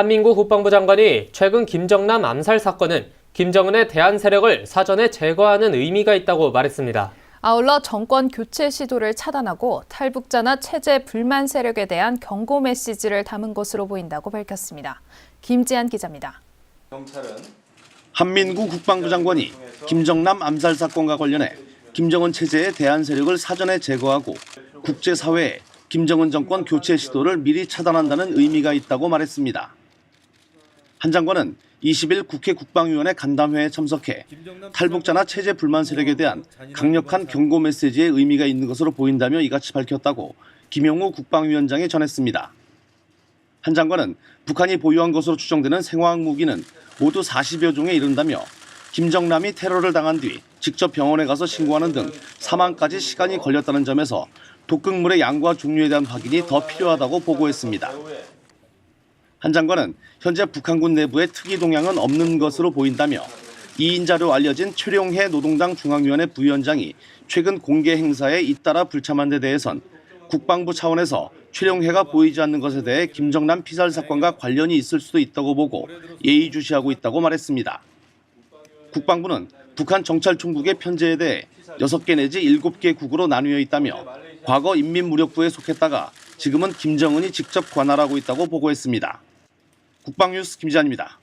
한민구 국방부 장관이 최근 김정남 암살 사건은 김정은의 대한 세력을 사전에 제거하는 의미가 있다고 말했습니다. 아울러 정권 교체 시도를 차단하고 탈북자나 체제 불만 세력에 대한 경고 메시지를 담은 것으로 보인다고 밝혔습니다. 김지한 기자입니다. 한민구 국방부 장관이 김정남 암살 사건과 관련해 김정은 체제의 대한 세력을 사전에 제거하고 국제사회에 김정은 정권 교체 시도를 미리 차단한다는 의미가 있다고 말했습니다. 한 장관은 20일 국회 국방위원회 간담회에 참석해 탈북자나 체제 불만 세력에 대한 강력한 경고 메시지의 의미가 있는 것으로 보인다며 이같이 밝혔다고 김용호 국방위원장이 전했습니다. 한 장관은 북한이 보유한 것으로 추정되는 생화학 무기는 모두 40여 종에 이른다며 김정남이 테러를 당한 뒤 직접 병원에 가서 신고하는 등 사망까지 시간이 걸렸다는 점에서 독극물의 양과 종류에 대한 확인이 더 필요하다고 보고했습니다. 한 장관은 현재 북한군 내부에 특이 동향은 없는 것으로 보인다며 2인 자료 알려진 최룡해 노동당 중앙위원회 부위원장이 최근 공개 행사에 잇따라 불참한 데 대해선 국방부 차원에서 최룡해가 보이지 않는 것에 대해 김정남 피살 사건과 관련이 있을 수도 있다고 보고 예의주시하고 있다고 말했습니다. 국방부는 북한 정찰총국의 편제에 대해 6개 내지 7개 국으로 나뉘어 있다며 과거 인민무력부에 속했다가 지금은 김정은이 직접 관할하고 있다고 보고했습니다. 국방뉴스 김지한입니다.